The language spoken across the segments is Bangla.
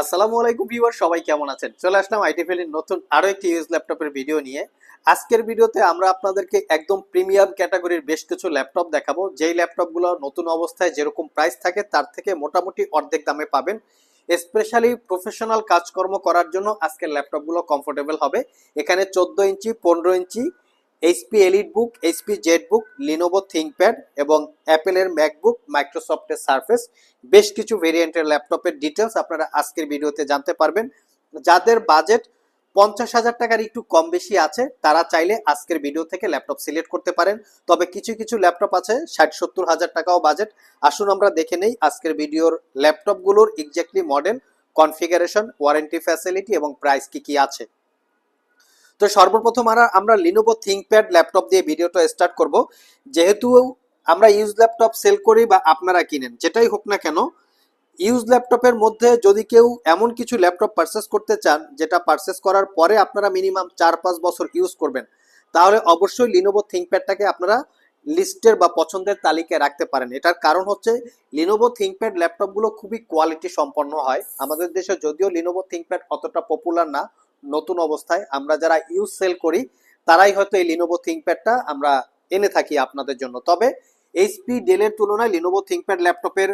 আসসালামু আলাইকুম ভিউয়ার সবাই কেমন আছেন? চলে আসলাম আইটি ফেলির নতুন আরও একটি ইউজ ল্যাপটপের ভিডিও নিয়ে। আজকের ভিডিওতে আমরা আপনাদেরকে একদম প্রিমিয়াম ক্যাটাগরির বেশ কিছু ল্যাপটপ দেখাবো। যেই ল্যাপটপগুলো নতুন অবস্থায় যেরকম প্রাইস থাকে, তার থেকে মোটামুটি অর্ধেক দামে পাবেন। স্পেশালি প্রফেশনাল কাজকর্ম করার জন্য আজকের ল্যাপটপগুলো কমফোর্টেবল হবে। এখানে চোদ্দ ইঞ্চি, পনেরো inch HP Elite Book HP Z Book Lenovo ThinkPad এবং অ্যাপেলের ম্যাকবুক মাইক্রোসফটের সার্ফেস বেশ কিছু ভেরিয়েন্টের ল্যাপটপের ডিটেলস আপনারা আজকের ভিডিওতে জানতে পারবেন। যাদের বাজেট পঞ্চাশ হাজার টাকার একটু কম বেশি আছে, তারা চাইলে আজকের ভিডিও থেকে ল্যাপটপ সিলেক্ট করতে পারেন। তবে কিছু কিছু ল্যাপটপ আছে, ষাট সত্তর হাজার টাকাও বাজেট আসুন আমরা দেখে নেই আজকের ভিডিওর ল্যাপটপগুলোর exactly model configuration warranty facility এবং প্রাইস কি কি আছে। তো সর্বপ্রথম আমরা আমরা লিনোভো থিঙ্কপ্যাড ল্যাপটপ দিয়ে ভিডিওটা স্টার্ট করব। যেহেতু আমরা ইউজ ল্যাপটপ সেল করি বা আপনারা কিনেন, যেটাই হোক না কেন ইউজ ল্যাপটপের মধ্যে যদি কেউ এমন কিছু ল্যাপটপ পারচেস করতে চান, যেটা পারচেস করার পরে আপনারা মিনিমাম চার পাঁচ বছর ইউজ করবেন, তাহলে অবশ্যই লিনোভো থিঙ্কপ্যাডটাকে আপনারা লিস্টের বা পছন্দের তালিকায় রাখতে পারেন। এটার কারণ হচ্ছে লিনোভো থিঙ্কপ্যাড ল্যাপটপগুলো খুবই কোয়ালিটি সম্পন্ন হয়। আমাদের দেশে যদিও লিনোভো থিঙ্কপ্যাড অতটা পপুলার না নতুন অবস্থায় আমরা যারা ইউজ সেল করি, তারাই হয়তো এই লিনোভো থিঙ্কপ্যাডটা আমরা এনে থাকি আপনাদের জন্য। তবে এইচপি ডেলের তুলনায় লিনোভো থিঙ্কপ্যাড ল্যাপটপের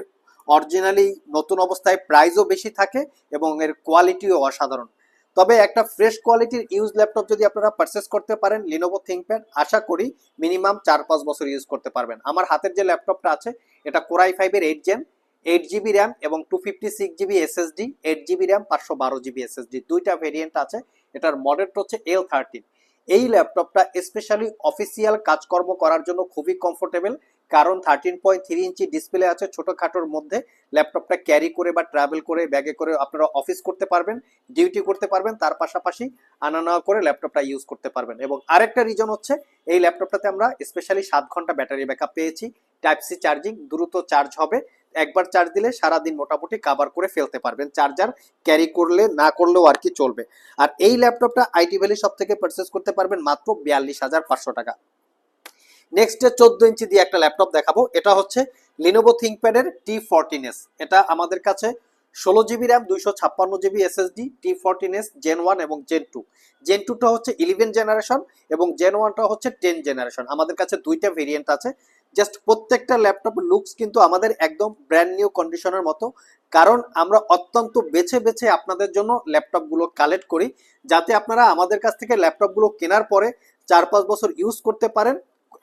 অরিজিনালি নতুন অবস্থায় প্রাইসও বেশি থাকে এবং এর কোয়ালিটিও অসাধারণ। তবে একটা ফ্রেশ কোয়ালিটির ইউজ ল্যাপটপ যদি আপনারা পারচেস করতে পারেন লিনোভো থিঙ্কপ্যাড আশা করি মিনিমাম চার পাঁচ বছর ইউজ করতে পারবেন। আমার হাতের যে ল্যাপটপটা আছে, এটা কোরাই ফাইভের eight gen eight GB RAM এবং two fifty six GB SSD eight GB RAM পাঁচশো বারো জিবি এসএসডি দুইটা ভেরিয়েন্ট আছে। এটার মডেলটা হচ্ছে এল থার্টিন এই ল্যাপটপটা স্পেশালি অফিসিয়াল কাজকর্ম করার জন্য খুবই কমফোর্টেবল কারণ thirteen point three inch display আছে ছোটোখাটোর মধ্যে। ল্যাপটপটা ক্যারি করে বা ট্রাভেল করে ব্যাগে করে আপনারা অফিস করতে পারবেন ডিউটি করতে পারবেন, তার পাশাপাশি আনা নেওয়া করে ল্যাপটপটা ইউজ করতে পারবেন। এবং আরেকটা রিজন হচ্ছে, এই ল্যাপটপটাতে আমরা স্পেশালি সাত ঘণ্টা ব্যাটারি ব্যাকআপ পেয়েছি। টাইপ সি চার্জিং দ্রুত চার্জ হবে। একবার চার্জ দিলে সারাদিন মোটামুটি কাভার করে ফেলতে পারবেন। চার্জার ক্যারি করলে, না করলেও আর কি চলবে। আর এই ল্যাপটপটা আইটি ভ্যালি সব থেকে পারচেস করতে পারবেন মাত্র বিয়াল্লিশ হাজার পাঁচশো টাকা। নেক্সট চোদ্দ ইঞ্চি দিয়ে একটা ল্যাপটপ দেখাবো। এটা হচ্ছে লিনোভো থিঙ্কপ্যাডের টি ফোরটিন এস এটা আমাদের কাছে ষোলো জিবি র্যাম দুইশো ছাপ্পান্ন GB SSD T fourteen S gen one এবং জেন টু জেন টুটা হচ্ছে ইলেভেন জেনারেশন এবং জেন ওয়ানটা হচ্ছে টেন জেনারেশন আমাদের কাছে দুইটা ভেরিয়েন্ট আছে। জাস্ট প্রত্যেকটা ল্যাপটপ লুকস কিন্তু আমাদের একদম ব্র্যান্ড নিউ কন্ডিশনের মতো। কারণ আমরা অত্যন্ত বেছে বেছে আপনাদের জন্য ল্যাপটপগুলো কালেক্ট করি, যাতে আপনারা আমাদের কাছ থেকে ল্যাপটপগুলো কেনার পরে চার পাঁচ বছর ইউজ করতে পারেন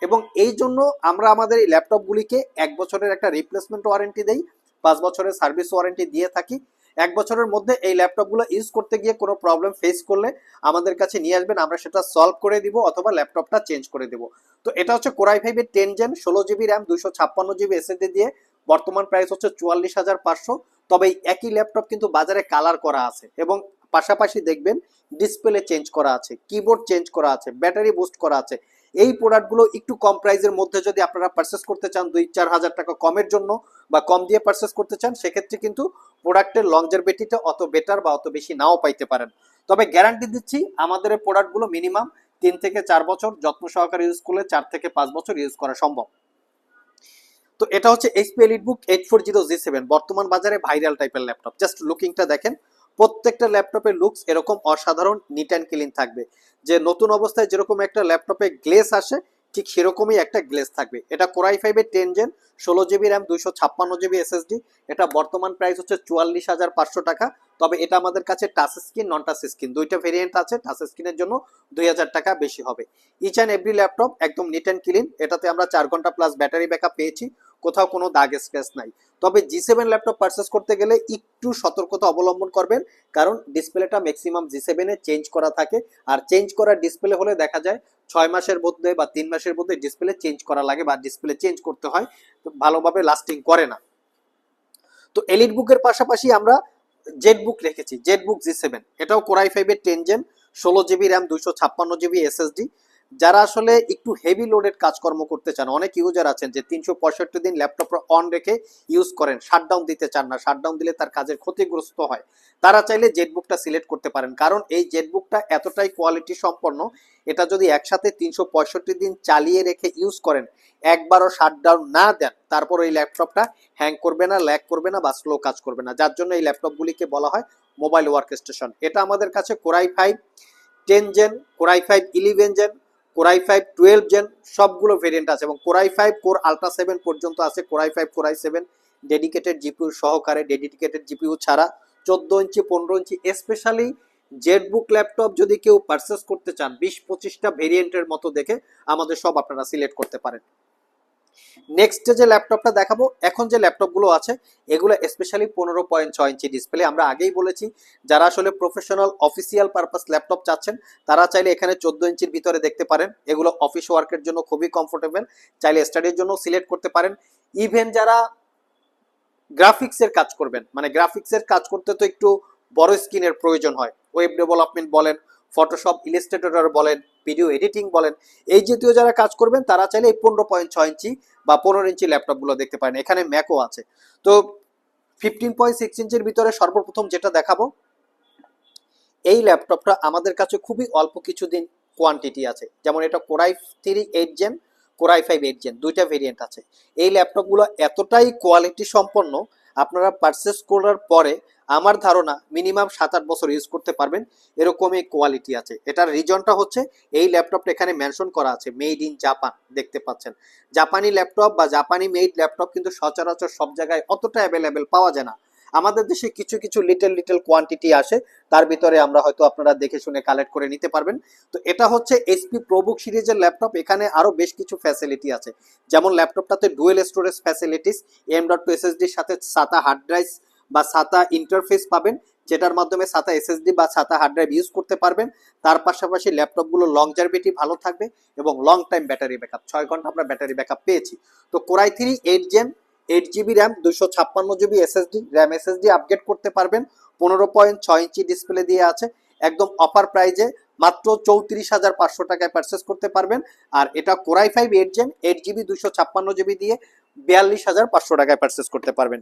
এবং এই জন্য আমরা আমাদের এই ল্যাপটপগুলিকে এক বছরের একটা রিপ্লেসমেন্ট ওয়ারেন্টি দেই, পাঁচ বছরের সার্ভিস ওয়ারেন্টি দিয়ে থাকি। এক বছরের মধ্যে এই ল্যাপটপগুলো ইউজ করতে গিয়ে কোনো প্রবলেম ফেস করলে আমাদের কাছে নিয়ে আসবেন, আমরা সেটা সলভ করে দিব অথবা ল্যাপটপটা চেঞ্জ করে দিব। তো এটা হচ্ছে কোরাই ফাইভের টেন জেন ষোলো জিবি র্যাম দুশো ছাপ্পান্ন জিবি এসএসডি দিয়ে, বর্তমান প্রাইস হচ্ছে চুয়াল্লিশ হাজার পাঁচশো। তবে একই ল্যাপটপ কিন্তু বাজারে কালার করা আছে এবং পাশাপাশি দেখবেন ডিসপ্লে চেঞ্জ করা আছে কিবোর্ড চেঞ্জ করা আছে ব্যাটারি বুস্ট করা আছে। এই প্রোডাক্টগুলো একটু কম প্রাইসের মধ্যে যদি আপনারা পারচেস করতে চান, দুই চার হাজার টাকা কমের জন্য বা কম দিয়ে পারচেস করতে চান, সেক্ষেত্রে কিন্তু প্রোডাক্টের লংজারভিটিটা অত বেটার বা অত বেশি নাও পাইতে পারেন। তবে গ্যারান্টি দিচ্ছি, আমাদের প্রোডাক্টগুলো মিনিমাম তিন থেকে চার বছর যত্ন সহকারে ইউজ করলে চার থেকে পাঁচ বছর ইউজ করা সম্ভব। তো এটা হচ্ছে HP Elite Book eight four zero G seven বর্তমান বাজারে ভাইরাল টাইপের ল্যাপটপ জাস্ট লুকিংটা দেখেন প্রত্যেকটা ল্যাপটপের লুকস এরকম অসাধারণ নিট অ্যান্ড ক্লিন থাকবে। যে নতুন অবস্থায় যেরকম একটা ল্যাপটপে গ্লেস আসে, ঠিক সেরকমই একটা গ্লেস থাকবে। এটা কোরাই ফাইভের টেন জেন ষোলো জিবি র্যাম দুইশো ছাপ্পান্ন জিবি এসএসডি এটা বর্তমান প্রাইস হচ্ছে চুয়াল্লিশ হাজার পাঁচশো টাকা। তবে এটা আমাদের কাছে touch screen non touch screen দুইটা ভেরিয়েন্ট আছে টাচ স্ক্রিনের জন্য দুই হাজার টাকা বেশি হবে। ইচ অ্যান্ড এভরি ল্যাপটপ একদম নিট অ্যান্ড ক্লিন এটাতে আমরা চার ঘণ্টা প্লাস ব্যাটারি ব্যাকআপ পেয়েছি। কোথাও কোনো দাগ স্ক্র্যাচ নাই। তবে জি সেভেন ল্যাপটপ পারচেস করতে গেলে একটু সতর্কতা অবলম্বন করবেন, কারণ ডিসপ্লেটা ম্যাক্সিমাম জি সেভেনে চেঞ্জ করা থাকে। আর চেঞ্জ করা ডিসপ্লে হলে দেখা যায় ছয় মাসের মধ্যে বা তিন মাসের মধ্যে ডিসপ্লে চেঞ্জ করা লাগে বা ডিসপ্লে চেঞ্জ করতে হয়, তো ভালোভাবে লাস্টিং করে না। তো এলিট বুকের পাশাপাশি আমরা জেড বুক রেখেছি জেড বুক জি সেভেন এটাও কোরাই ফাইভের টেন জেন ষোলো জিবি র্যাম দুইশো ছাপ্পান্ন জিবি এসএসডি যারা আসলে একটু হেভি লোডেড কাজকর্ম করতে চান, অনেক ইউজার আছেন যে তিনশো পঁয়ষট্টি দিন ল্যাপটপ অন রেখে ইউজ করেন শাটডাউন দিতে চান না শাটডাউন দিলে তার কাজের ক্ষতিগ্রস্ত হয়। তারা চাইলে জেটবুকটা সিলেক্ট করতে পারেন, কারণ এই জেটবুকটা এতটাই কোয়ালিটি সম্পন্ন, এটা যদি একসাথে তিনশো পঁয়ষট্টি দিন চালিয়ে রেখে ইউজ করেন, একবারও শাটডাউন না দেন, তারপর এই ল্যাপটপটা হ্যাং করবে না ল্যাক করবে না বা স্লো কাজ করবে না। যার জন্য এই ল্যাপটপগুলিকে বলা হয় মোবাইল ওয়ার্ক স্টেশন এটা আমাদের কাছে Core i five ten gen Core i five eleven gen Core i five twelve gen সবগুলো ভেরিয়েন্ট আছে এবং Core i five Core ultra seven পর্যন্ত আছে। Core i five Core i seven dedicated GPU সহকারে ডেডিকেটেড জিপিউ ছাড়া। চোদ্দ ইঞ্চি, পনেরো ইঞ্চি স্পেশালি জেটবুক ল্যাপটপ যদি কেউ পারচেস করতে চান, বিশ পঁচিশটা ভেরিয়েন্টের মতো দেখে আমাদের সব আপনারা সিলেক্ট করতে পারেন। নেক্সট যে ল্যাপটপটা দেখাবো, এখন যে ল্যাপটপগুলো আছে, এগুলো স্পেশালি পনেরো পয়েন্ট ছয় ইঞ্চি ডিসপ্লে আমরা আগেই বলেছি, যারা আসলে প্রফেশনাল অফিসিয়াল পারপাস ল্যাপটপ চাচ্ছেন, তারা চাইলে এখানে চোদ্দ ইঞ্চির ভিতরে দেখতে পারেন। এগুলো অফিস ওয়ার্কের জন্য খুবই কমফোর্টেবল চাইলে স্টাডির জন্য সিলেক্ট করতে পারেন। ইভেন যারা গ্রাফিক্সের কাজ করবেন মানে গ্রাফিক্সের কাজ করতে তো একটু বড় স্ক্রিনের প্রয়োজন হয়। ওয়েব ডেভেলপমেন্ট বলেন ফটোশপ ইলিস্ট্রেটর বলেন ভিডিও এডিটিং বলেন, এই জাতীয় যারা কাজ করবেন, তারা চাইলে এই পনেরো পয়েন্ট ছয় ইঞ্চি বা পনেরো ইঞ্চি ল্যাপটপগুলো দেখতে পারেন। এখানে ম্যাকও আছে। তো ফিফটিন পয়েন্ট সিক্স ইঞ্চির ভিতরে সর্বপ্রথম যেটা দেখাবো, এই ল্যাপটপটা আমাদের কাছে খুবই অল্প কিছুদিন কোয়ান্টিটি আছে। যেমন এটা Core i three eight gen Core i five eight gen দুইটা ভেরিয়েন্ট আছে। এই ল্যাপটপগুলো এতটাই কোয়ালিটি সম্পন্ন, আপনারা পারচেস করার পরে আমার ধারণা মিনিমাম সাত আট বছর ইউজ করতে পারবেন। এরকমই কোয়ালিটি আছে। এটার রিজনটা হচ্ছে, এই ল্যাপটপটা এখানে মেনশন করা আছে মেড ইন জাপান দেখতে পাচ্ছেন। জাপানি ল্যাপটপ বা জাপানি মেড ল্যাপটপ কিন্তু সচরাচর সব জায়গায় অতটা অ্যাভেলেবেল পাওয়া যায় না। আমাদের দেশে কিছু কিছু লিটল লিটল কোয়ান্টিটি আসে, তার ভিতরে আমরা হয়তো আপনারা দেখে শুনে কালেক্ট করে নিতে পারবেন। তো এটা হচ্ছে এইচপি প্রোবুক সিরিজের ল্যাপটপ এখানে আরও বেশ কিছু ফ্যাসিলিটি আছে। যেমন ল্যাপটপটাতে dual storage facilities M dot two এসএসডির সাথে সাতা হার্ড ড্রাইভ বা সাতা ইন্টারফেস পাবেন, যেটার মাধ্যমে সাতা এসএসডি বা সাতা হার্ড ড্রাইভ ইউজ করতে পারবেন। তার পাশাপাশি ল্যাপটপগুলো লং জার্ভিটি ভালো থাকবে এবং লং টাইম ব্যাটারি ব্যাকআপ ছয় ঘণ্টা আমরা ব্যাটারি ব্যাকআপ পেয়েছি। তো Core i three eight gen eight GB RAM দুশো ছাপ্পান্ন GB SSD RAM SSD upgrade করতে পারবেন। পনেরো পয়েন্ট ছয় ইঞ্চি ডিসপ্লে দিয়ে আছে। একদম অফার প্রাইজে মাত্র চৌত্রিশ হাজার পাঁচশো টাকায় পারচেস করতে পারবেন। আর এটা Core i five eight gen eight GB দুশো ছাপ্পান্ন জিবি দিয়ে বিয়াল্লিশ হাজার পাঁচশো টাকায় পারচেস করতে পারবেন।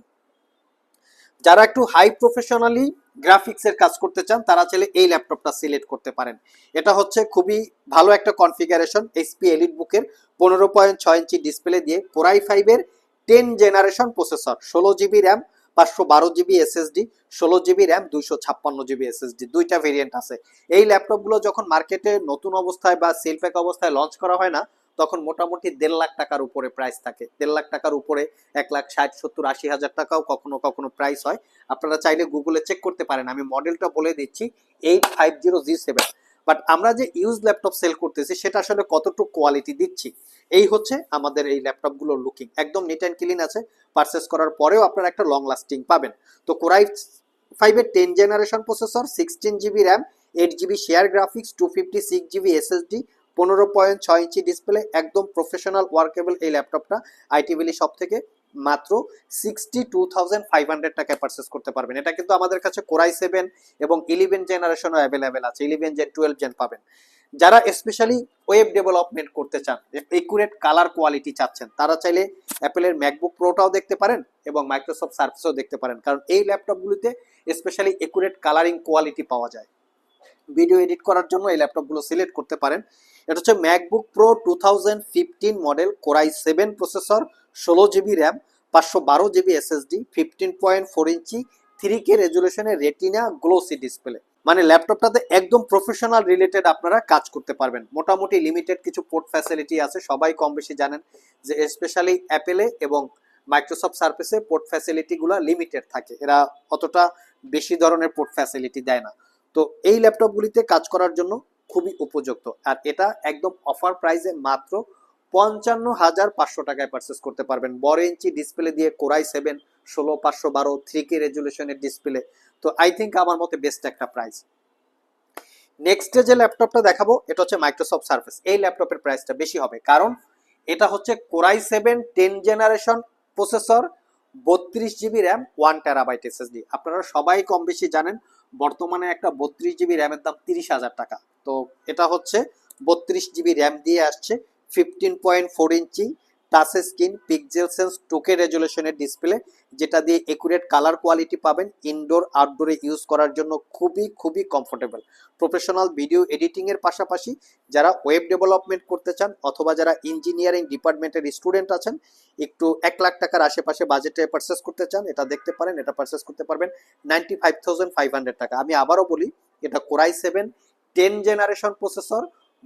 যারা একটু হাই প্রফেশনালি গ্রাফিক্সের কাজ করতে চান, তারা চাইলে এই ল্যাপটপটা সিলেক্ট করতে পারেন। এটা হচ্ছে খুবই ভালো একটা কনফিগারেশন এইচপি এলিট বুকের পনেরো পয়েন্ট ছয় ইঞ্চি ডিসপ্লে দিয়ে কোরাই ফাইভের টেন জেনারেশন প্রসেসর ষোলো জিবি র্যাম পাঁচশো বারো জিবি এসএসডি ষোলো জিবি র্যাম দুইশো ছাপ্পান্ন জিবি এসএসডি দুইটা ভেরিয়েন্ট আছে। এই ল্যাপটপগুলো যখন মার্কেটে নতুন অবস্থায় বা সেল অবস্থায় লঞ্চ করা হয় না তখন মোটামুটি দেড় লাখ টাকার উপরে প্রাইস থাকে। দেড় লাখ টাকার উপরে এক লাখ ষাট, সত্তর, আশি হাজার টাকাও কখনো কখনো প্রাইস হয়। আপনারা চাইলে গুগলে চেক করতে পারেন। আমি মডেলটা বলে দিচ্ছি eight five zero G seven but আমরা যে ইউজ ল্যাপটপ সেল করতেছি, সেটা আসলে কতটুকু কোয়ালিটি দিচ্ছি? এই হচ্ছে আমাদের এই ল্যাপটপগুলোর লুকিং একদম নিট অ্যান্ড ক্লিন আছে। পারচেস করার পরেও আপনারা একটা লং লাস্টিং পাবেন। তো কোরাই ফাইভের ten generation processor sixteen GB RAM eight GB share graphics two fifty six GB SSD পনেরো পয়েন্ট ছয় ইঞ্চি ডিসপ্লে একদম প্রফেশনাল ওয়ার্কেবল এই ল্যাপটপটা আইটি ভ্যালি সব থেকে মাত্র sixty two thousand five hundred টাকায় পারচেস করতে পারবেন। এটা কিন্তু আমাদের কাছে কোরাই সেভেন এবং ইলেভেন জেনারেশনও অ্যাভেলেবেল আছে। ইলেভেন জেন টুয়েলভ জেন পাবেন। যারা স্পেশালি ওয়েব ডেভেলপমেন্ট করতে চান একুরেট কালার কোয়ালিটি চাচ্ছেন, তারা চাইলে অ্যাপেলের ম্যাকবুক প্রোটাও দেখতে পারেন এবং মাইক্রোসফট সার্ভিসও দেখতে পারেন। কারণ এই ল্যাপটপগুলিতে স্পেশালি একুরেট কালারিং কোয়ালিটি পাওয়া যায়। ভিডিও এডিট করার জন্য এই ল্যাপটপগুলো সিলেক্ট করতে পারেন। এটা হচ্ছে MacBook Pro two thousand fifteen model Core i seven processor ষোলো জিবি র্যাম পাঁচশো বারো GB SSD fifteen point four inch three K রেজুলেশনের retina glossy display মানে ল্যাপটপটাতে একদম প্রফেশনাল রিলেটেড আপনারা কাজ করতে পারবেন। মোটামুটি লিমিটেড কিছু পোর্ট ফ্যাসিলিটি আছে, সবাই কম বেশি জানেন যে স্পেশালি অ্যাপেলে এবং মাইক্রোসফট সার্ভিসে পোর্ট ফ্যাসিলিটিগুলো লিমিটেড থাকে। এরা অতটা বেশি ধরনের পোর্ট ফ্যাসিলিটি দেয় না। তো এই ল্যাপটপগুলিতে কাজ করার জন্য খুবই উপযুক্ত। আর এটা একদম অফার প্রাইসে মাত্র পঞ্চান্ন হাজার পাঁচশো টাকায় পারচেস করতে পারবেন। বড় ইঞ্চি ডিসপ্লে দিয়ে কোরাই সেভেন ষোলো, পাঁচশো বারো থ্রি কে রেজুলেশনের ডিসপ্লে তো আই থিঙ্ক আমার মতে বেস্ট একটা প্রাইস নেক্সট যে ল্যাপটপটা দেখাবো, এটা হচ্ছে মাইক্রোসফট সার্ফেস এই ল্যাপটপের প্রাইসটা বেশি হবে। কারণ এটা হচ্ছে Core i seven ten generation processor বত্রিশ GB RAM one terabyte SSD আপনারা সবাই কম বেশি জানেন, বর্তমানে একটা বত্রিশ জিবি র্যামের দাম তিরিশ হাজার টাকা। তো এটা হচ্ছে বত্রিশ জিবি র্যাম দিয়ে আসছে fifteen point four inch touch screen pixel sense two K রেজুলেশনের display যেটা দিয়ে একুরেট কালার কোয়ালিটি পাবেন ইনডোর আউটডোরে ইউজ করার জন্য খুবই খুবই কমফোর্টেবল প্রফেশনাল ভিডিও এডিটিং এর পাশাপাশি যারা ওয়েব ডেভেলপমেন্ট করতে চান অথবা যারা ইঞ্জিনিয়ারিং ডিপার্টমেন্টের স্টুডেন্ট আছেন, একটু এক লাখ টাকার আশেপাশে বাজেটে পারচেস করতে চান, এটা দেখতে পারেন, এটা পারচেস করতে পারবেন ninety five thousand five hundred টাকা। আমি আবারও বলি, এটা Core i seven ten generation processor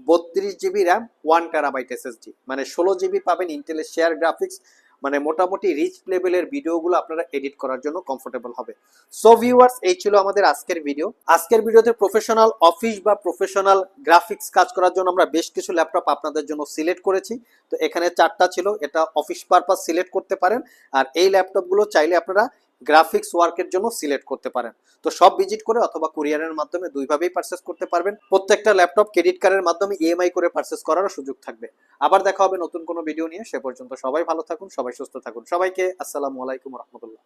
বত্রিশ GB RAM one terabyte SSD মানে ষোলো জিবি পাবেন ইন্টেলের শেয়ার গ্রাফিক্স মানে মোটামুটি রিচ লেভেলের ভিডিওগুলো আপনারা এডিট করার জন্য কমফোর্টেবল হবে। সো ভিউয়ার্স এই ছিল আমাদের আজকের ভিডিও আজকের ভিডিওতে প্রফেশনাল অফিস বা প্রফেশনাল গ্রাফিক্স কাজ করার জন্য আমরা বেশ কিছু ল্যাপটপ আপনাদের জন্য সিলেক্ট করেছি। তো এখানে চারটা ছিল, এটা অফিস পারপাস সিলেক্ট করতে পারেন। আর এই ল্যাপটপগুলো চাইলে আপনারা গ্রাফিক্স ওয়ার্কের জন্য সিলেক্ট করতে পারেন। তো সব ভিজিট করে অথবা কুরিয়ারের মাধ্যমে দুইভাবেই পারচেস করতে পারবেন। প্রত্যেকটা ল্যাপটপ ক্রেডিট কার্ডের মাধ্যমে ইএমআই করে পারচেস করারও সুযোগ থাকবে। আবার দেখা হবে নতুন কোনো ভিডিও নিয়ে। সে পর্যন্ত সবাই ভালো থাকুন, সবাই সুস্থ থাকুন। সবাইকে আসসালামু আলাইকুম রহমতুল্লাহ।